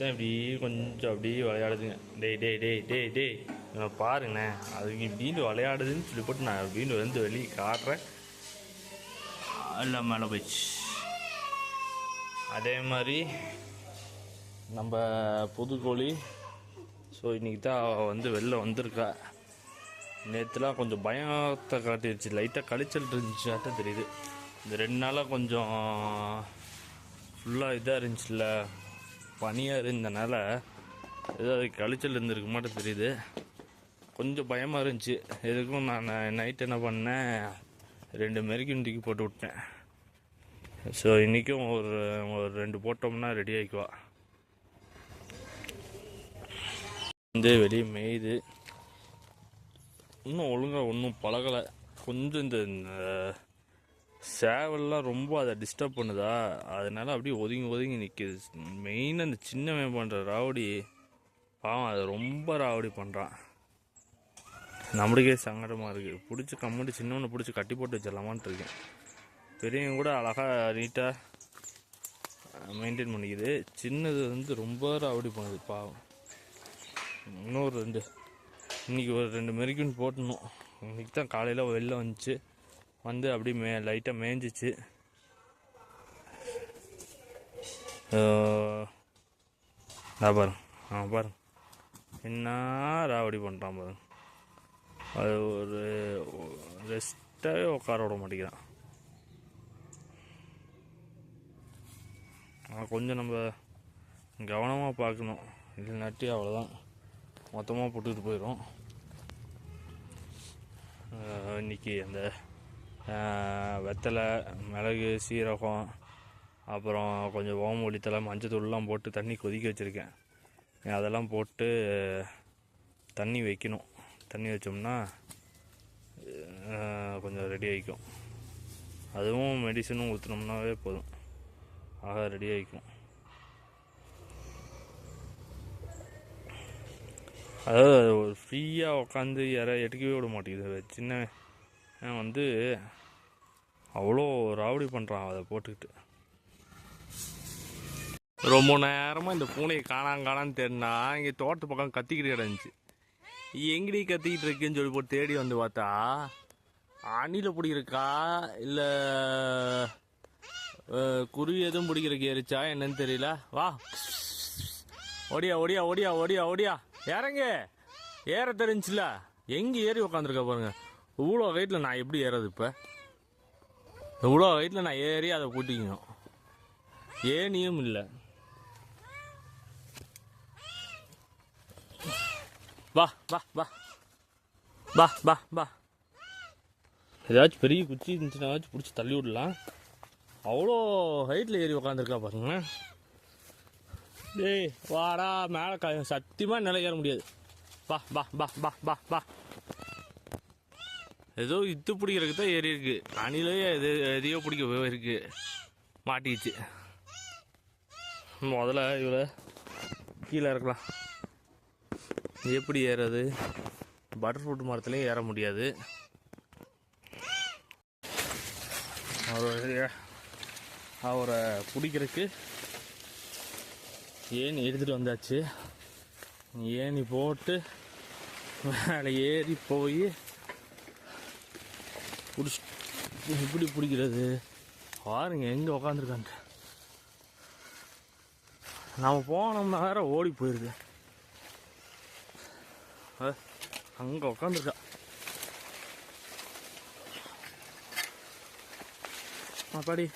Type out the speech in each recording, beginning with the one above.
தான் இப்படி கொஞ்சம் அப்படியே விளையாடுதுங்க. டேய் டேய் டேய் டேய் டேய். இவனை பாருங்கண்ணே அது இப்படின்னு விளையாடுதுன்னு சொல்லி போட்டு நான் அப்படின்னு வந்து வெளியே காட்டுறேன். எல்லாம் மேலே போயிடுச்சு. அதே மாதிரி நம்ம புதுக்கோழி ஸோ இன்றைக்கி தான் அவள் வந்து வெளில வந்திருக்கா. நேற்றுலாம் கொஞ்சம் பயத்தை காட்டிடுச்சு லைட்டாக கழிச்சல் இருந்துச்சாட்டம் தெரியுது. இந்த ரெண்டு நாளாக கொஞ்சம் ஃபுல்லாக இதாக இருந்துச்சுல்ல. பனியாக இருந்தனால ஏதாவது கழிச்சல் இருந்திருக்க மாட்டேன் தெரியுது. கொஞ்சம் பயமாக இருந்துச்சு. எதுக்கும் நான் நைட் என்ன பண்ணேன் ரெண்டு மெரிக்கும் தூக்கி போட்டு விட்டேன். ஸோ இன்றைக்கும் ஒரு ஒரு ரெண்டு போட்டோம்னா ரெடி ஆகிக்குவா வந்து வெளியே மேயுது. இன்னும் ஒழுங்காக ஒன்றும் பழகலை. கொஞ்சம் இந்த இந்த சேவல்லாம் ரொம்ப அதை டிஸ்டர்ப் பண்ணுதா? அதனால அப்படியே ஒதுங்கி ஒதுங்கி நிற்கிது மெயினாக அந்த சின்னவன் பண்ணுற ராவடி பாவம் அதை ரொம்ப ராவடி பண்ணுறான் நம்மளுக்கே சங்கடமாக இருக்குது பிடிச்சி கம்முட்டு சின்னவனை பிடிச்சி கட்டி போட்டு வச்சிடலாமான்ட்டு இருக்கேன். பெரியவங்க கூட அழகாக நீட்டாக மெயின்டைன் பண்ணிக்குது. சின்னது வந்து ரொம்ப ராவடி பண்ணுது பாவம். இன்னொரு ரெண்டு இன்னைக்கு ஒரு ரெண்டு மெரிக்குன்னு போட்டணும் இன்றைக்கி தான் காலையில் வெளில வந்துச்சு. வந்து அப்படியே மே லைட்டாக மேய்ஞ்சிச்சு பாருங்க ஆ பாருங்க என்ன ராவடி பண்ணுறான் பாருங்க அது ஒரு ரெஸ்ட்டாகவே உட்கார விட மாட்டேங்கிறான். கொஞ்சம் நம்ம கவனமாக பார்க்கணும். இல்லைனாட்டி அவ்வளோதான் மொத்தமாக போட்டுக்கிட்டு போயிடும் இன்றைக்கி இன்னைக்கு அந்த வெத்தலை மிளகு சீரகம் அப்புறம் கொஞ்சம் ஓமொழித்தலை மஞ்சத்தூள்லாம் போட்டு தண்ணி கொதிக்க வச்சுருக்கேன். அதெல்லாம் போட்டு தண்ணி வைக்கணும். தண்ணி வச்சோம்னா கொஞ்சம் ரெடி ஆகிக்கும் அதுவும் மெடிசனும் ஊற்றினோம்னாவே போதும். ஆக ரெடி ஆகிக்கும் அதாவது ஒரு ஃப்ரீயாக உட்காந்து யாரை எடுக்கவே விட மாட்டேங்குது. சின்ன வந்து அவ்வளோ ராவடி பண்ணுறான் அதை போட்டுக்கிட்டு. ரொம்ப நேரமாக இந்த பூனையை காணாம் காணான்னு தேடினா இங்கே தோட்ட பக்கம் கத்திக்கிட்டு கிடந்துச்சு. எங்கடி கத்திக்கிட்டு இருக்குன்னு சொல்லி போட்டு தேடி வந்து பார்த்தா அணில பிடிக்கிறக்கா இல்லை குருவி எதுவும் பிடிக்கிறக்கு ஏறிச்சா என்னன்னு தெரியல. வா. ஒடியா ஒடியா ஒடியா ஒடியா ஒடியா இறங்க. ஏற தெரிஞ்சில எங்கே ஏறி உக்காந்துருக்க பாருங்க. இவ்வளோ ஹைட்டில் நான் எப்படி ஏறது இப்போ? இவ்வளோ ஹைட்டில் நான் ஏறி அதை கூட்டிக்கணும். ஏனியும் இல்லை. வா வா வா. வா வா வா. ஏதாச்சும் பெரிய குச்சி இருந்துச்சுன்னா பிடிச்சி தள்ளி விடலாம். அவ்வளோ ஹைட்டில் ஏறி உக்காந்துருக்கா பாருங்க. டேய் வாடா மேலே க சத்தியமாக நிலை ஏற முடியாது. வா வா வா வா வா வா. ஏதோ இத்து பிடிக்கிறதுக்கு தான் ஏறி இருக்கு. அணிலே எது எதையோ பிடிக்க போயிருக்கு மாட்டிக்கிச்சு. முதல்ல இவ்வளோ கீழே இறக்கலாம். எப்படி ஏறது? பட்டர்ஃப்ரூட் மரத்துலேயும் ஏற முடியாது. அவரை அவரை பிடிக்கிறதுக்கு ஏணி எடுத்துகிட்டு வந்தாச்சு? ஏணி போட்டு மேலே ஏறி போய் பிடிச்சி எப்படி பிடிக்கிறது பாருங்க எங்கே உக்காந்துருக்கான்ட்டு. நம்ம போனோம்னா வேற ஓடி போயிருக்கு. அங்கே உக்காந்துருக்கா. அப்பாடி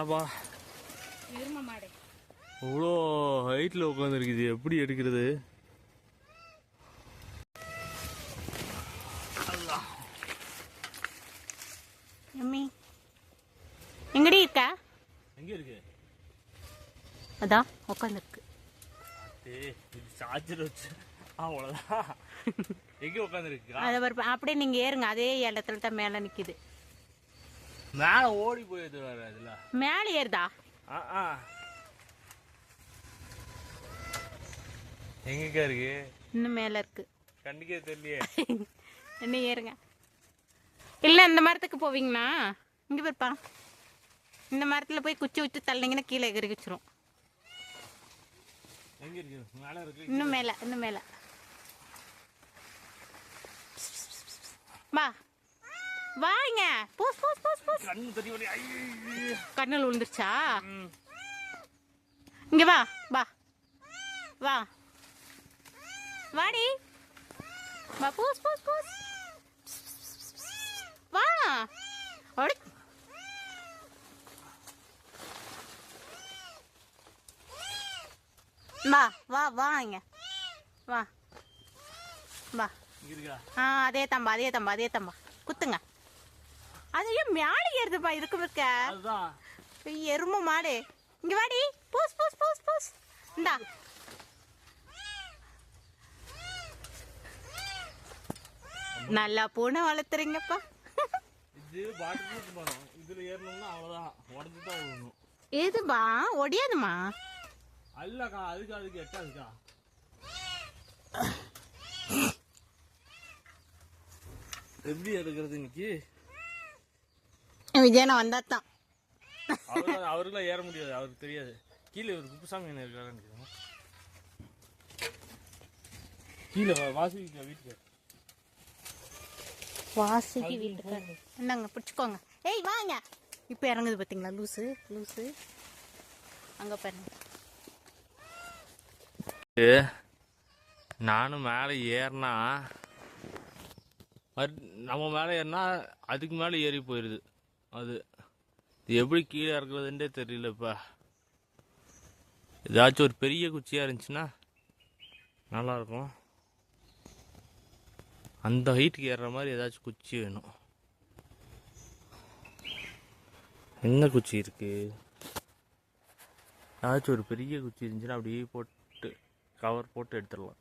அப்பா. இவ்வளோ ஹைட்டில் உட்காந்துருக்குது எப்படி எடுக்கிறது எம்மி எங்கடி இருக்கா எங்கே இருக்கு அதான் உட்காந்துருக்கு ஏய் இது சார்ஜர் வச்சு அவ்வளோதான் எங்கே உட்காந்துருக்கு அதை ஒரு அப்படியே நீங்க ஏறுங்க அதே இடத்துல தான் மேலே நிக்குது. மேலே ஓடி போயிடுது வேற மேலே ஏறுதா? ஆ ஆ. எங்கக்கா இருக்கு? இன்னும் மேலே இருக்கு. கண்ணுக்கே தெரியலையே. என்ன ஏறுங்க. இல்லை இந்த மரத்துக்கு போவீங்கண்ணா இங்கே போயிருப்பா இந்த மரத்தில் போய் குச்சி வச்சு தள்ளிங்கன்னா கீழே எகிரி வச்சிரும் எங்க இருக்கு மேலே இருக்கு இன்னும் மேலே இன்னும் மேலே. வா. வாங்க. பூஸ் பூஸ் பூஸ் பூஸ். கண்ணில் விழுந்துருச்சா? இங்கே வா வா. வா. வாடி. வா பூஸ் பூஸ் பூஸ். வா ஓடி வா வா வா இங்க. வா. வா. ஆ அதே தம்பா அதே தம்பா அதே தம்பா. குத்துங்க. அது ஏன் மேலே ஏறுதுப்பா இதுக்கு இருக்க எரும மாடு. இங்க வாடி. பூஸ் பூஸ் பூஸ் பூஸ். இந்தா. நல்லா பூனை வளர்த்துறீங்கப்பா. இது பாட்டு போனோம். இதுல ஏறணும்னா அவ்வளவுதான். உடஞ்சி தான் விழணும் எதுப்பா ஒடியாதுமா? அல்லக்கா அதுக்கு அதுக்கு எட்டாதுக்கா எப்படி எடுக்கிறது இன்னைக்கு? விஜயனா வந்தாத்தான். அவரு அவருக்குலாம் ஏற முடியாது அவருக்கு தெரியாது. கீழே ஒரு குப்புசாமி என்ன இருக்காருன்னு. கீழே வா- வாசுகிக்கா வீட்டுக்கு வாசிக்கு வீட்டுக்கு என்னங்க பிடிச்சிக்கோங்க. ஏய் வாங்க. இப்போ இறங்குது பார்த்தீங்களா லூசு லூசு. அங்கே பாருங்க. நானும் மேலே ஏறினா மறு- நம்ம மேலே ஏறினா அதுக்கு மேலே ஏறி போயிடுது அது இது எப்படி கீழே இறக்குறதுன்றே தெரியலப்பா ஏதாச்சும் ஒரு பெரிய குச்சியாக இருந்துச்சுன்னா நல்லாயிருக்கும். அந்த ஹைட்டுக்கு ஏறுற மாதிரி ஏதாச்சும் குச்சி வேணும். என்ன குச்சி இருக்குது ஏதாச்சும் ஒரு பெரிய குச்சி இருந்துச்சுன்னா அப்படியே போட்டு கவர் போட்டு எடுத்துடலாம்.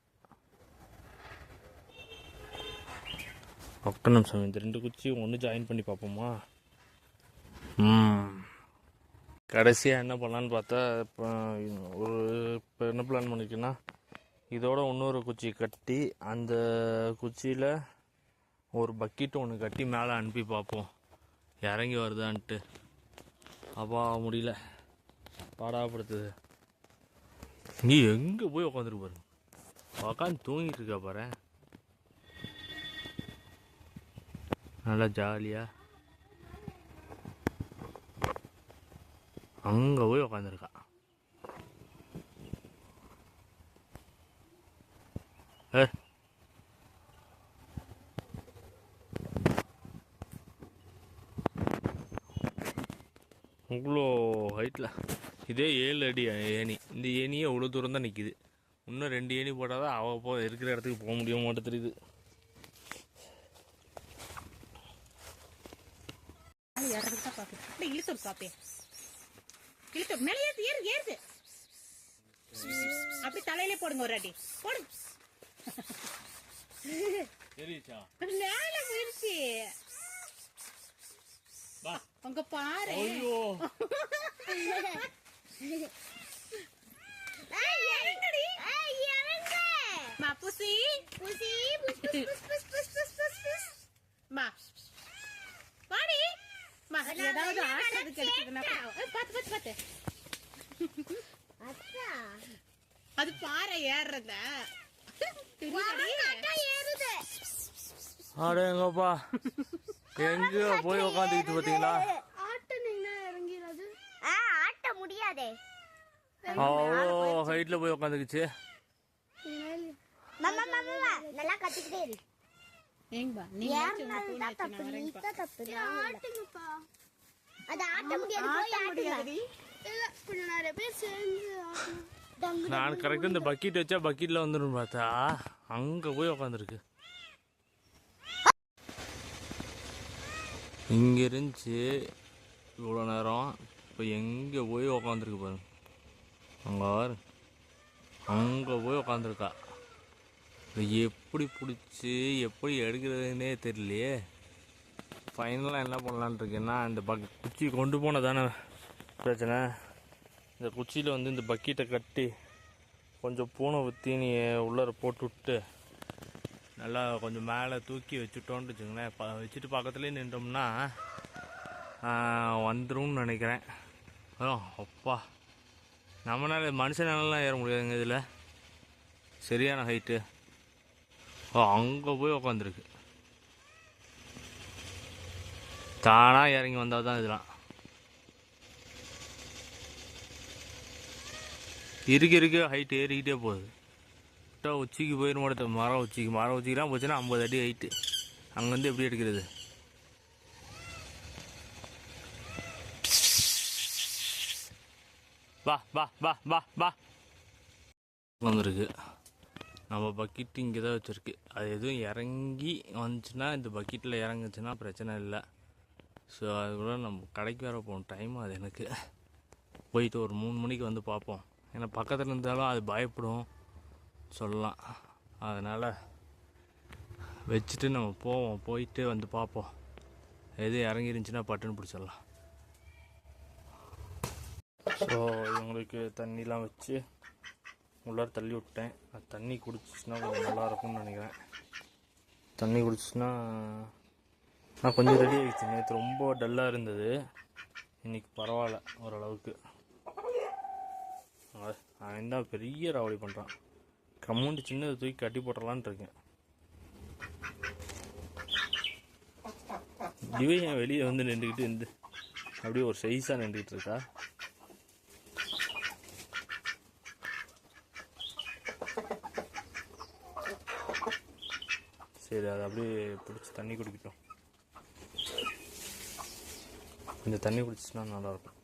ஒக்க நிமிஷம். இந்த ரெண்டு குச்சியும் ஒன்று ஜாயின் பண்ணி பார்ப்போமா? கடைசியாக என்ன பண்ணலான்னு பார்த்தா இப்போ ஒரு இப்போ என்ன பிளான் பண்ணிருக்கேன்னா இதோட இன்னொரு குச்சி கட்டி அந்த குச்சியில் ஒரு பக்கெட் ஒன்று கட்டி மேலே அனுப்பி பார்ப்போம். இறங்கி வருதான்ட்டு. அப்பா முடியல. பாடாப்படுத்துது நீ எங்கே போய் உட்காந்துருக்கு பாரு உட்காந்து தூங்கிட்டு இருக்கா பாரு நல்லா ஜாலியாக அங்கே போய் உட்காந்துருக்கா ஏ இவ்வளோ ஹைட்டில் இதே ஏழு அடி ஏணி. இந்த ஏணியே இவ்வளோ தூரம் தான் நிற்கிது இன்னும் ரெண்டு ஏணி போட்டால் தான் அவள் போ இருக்கிற இடத்துக்கு போக முடிய மாட்டேன் தெரியுது. அப்படி தலையிலே போடுங்க ஒரு அடி. போடுங்க போயிருச்சு வா. உங்க பாரு. ஐயோ. புசி. புசி மா. வாடி. மா ஏதாவது ஆட்டுறது கிடைச்சதுன்னா பாத்து பாத்து பாத்து. அது பாறை ஏறுறத. அடேங்கப்பா எங்க போய் உட்காந்துக்கிட்டு பார்த்தீங்களா? ஆ ஆட்ட முடியாதே. அவ்வளோ ஹைட்ல போய் உட்காந்துக்குச்சு நல்லா கத்திக்கிட்டே இரு. நான் கரெக்டாக இந்த பக்கெட் வச்சா பக்கெட்டில் வந்துடும் பார்த்தா அங்கே போய் உட்காந்துருக்கு இங்கே இருந்துச்சு இவ்வளோ நேரம் இப்போ எங்கே போய் உக்காந்துருக்கு பாருங்க அங்கே அங்கே போய் உக்காந்துருக்கா. இப்போ எப்படி பிடிச்சி எப்படி எடுக்கிறதுனே தெரியலையே. ஃபைனலாக என்ன பண்ணலான்னு இருக்கேன்னா இந்த பக் குச்சி கொண்டு போன தானே பிரச்சனை. இந்த குச்சியில் வந்து இந்த பக்கெட்டை கட்டி கொஞ்சம் பூனை தீனியை உள்ளார போட்டு விட்டு நல்லா கொஞ்சம் மேலே தூக்கி வச்சுட்டோன்னு வச்சுங்களேன் ப வச்சுட்டு பக்கத்துலேயே நின்றோம்னா வந்துரும்னு நினைக்கிறேன். ஓ அப்பா. நம்மளால மனுஷனாலாம் ஏற முடியாதுங்க இதில். சரியான ஹைட்டு ஓ அங்கே போய் உக்காந்துருக்கு. தானாக இறங்கி வந்தால் தான் இதெல்லாம். இருக்கு இருக்கு ஹைட் ஏறிக்கிட்டே போகுது. கரெக்டாக உச்சிக்கு போயிடும் மாட்டேன் மரம் உச்சிக்கு. மரம் உச்சிக்கெலாம் போச்சுன்னா ஐம்பது அடி ஹைட்டு அங்கேருந்து எப்படி எடுக்கிறது? வா வா வா வா வா. வந்துருக்கு. நம்ம பக்கெட் இங்கே தான் வச்சுருக்கு. அது எதுவும் இறங்கி வந்துச்சுன்னா இந்த பக்கெட்டில் இறங்குச்சுன்னா பிரச்சனை இல்லை. ஸோ அது கூட நம்ம கடைக்கு வேற போகணும். டைம் அது எனக்கு. போயிட்டு ஒரு மூணு மணிக்கு வந்து பார்ப்போம். ஏன்னா பக்கத்தில் இருந்தாலும் அது பயப்படும். சொல்லலாம். அதனால் வச்சுட்டு நம்ம போவோம். போயிட்டு வந்து பார்ப்போம். எது இறங்கிருந்துச்சுன்னா பட்டுன்னு பிடிச்சிடலாம். ஸோ இவங்களுக்கு தண்ணிலாம் வச்சு உள்ளார தள்ளி விட்டேன். அது தண்ணி குடிச்சிச்சுன்னா கொஞ்சம் நல்லா இருக்கும்னு நினைக்கிறேன். தண்ணி குடிச்சிச்சுன்னா நான் கொஞ்சம் ரெடி ஆகிடுச்சு நேற்று ரொம்ப டல்லாக இருந்தது. இன்றைக்கி பரவாயில்ல ஓரளவுக்கு. அவன் அவன் தான் பெரிய ராவடி பண்ணுறான் கம்மூண்டு சின்னதை தூக்கி கட்டி போட்டுடலான்ட்டு இருக்கேன். இவன் வெளியே வந்து நின்றுக்கிட்டு இந்த அப்படியே ஒரு சைஸாக நின்றுக்கிட்டு இருக்கா? சரி அதை அப்படியே பிடிச்சி தண்ணி குடிக்கட்டும். கொஞ்சம் தண்ணி குடிச்சிச்சுன்னா நல்லாயிருக்கும்